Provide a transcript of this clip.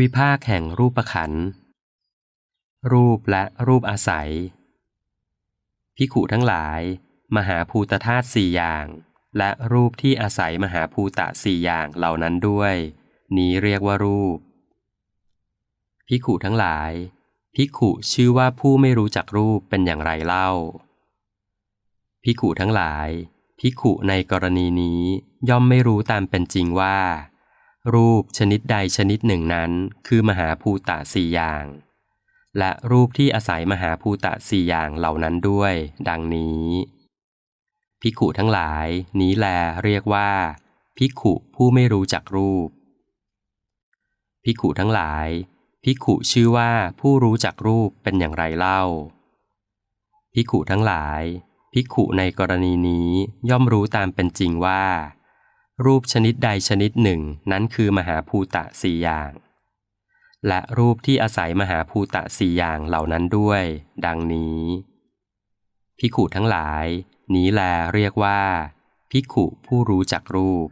วิภาคแห่งรูปขันธ์รูปและรูปอาศัย พิขุทั้งหลาย มหาภูตธาตุสี่อย่าง และรูปที่อาศัยมหาภูตะสี่อย่างเหล่านั้นด้วย นี้เรียกว่ารูป พิขุทั้งหลาย พิขุชื่อว่าผู้ไม่รู้จักรูปเป็นอย่างไรเล่า พิขุทั้งหลาย พิขุในกรณีนี้ย่อมไม่รู้ตามเป็นจริงว่า รูปชนิดใดชนิดหนึ่งนั้น คือมหาภูตะสี่อย่าง และรูปที่อาศัยมหาภูตะสี่อย่างเหล่านั้นด้วย ดังนี้พิขุทั้งหลาย นี้แลเรียกว่าพิขุผู้ไม่รู้จักรูปพิขุทั้งหลายพิขุชื่อว่าผู้รู้จักรูปเป็นอย่างไรเล่าพิขุทั้งหลายพิขุในกรณีนี้ย่อมรู้ตามเป็นจริงว่า รูปชนิดใดชนิดหนึ่งนั้นคือมหาภูตะสี่อย่าง และรูปที่อาศัยมหาภูตะสี่อย่างเหล่านั้นด้วย ดังนี้พิขุทั้งหลาย นี้แลเรียกว่าพิขุผู้รู้จักรูป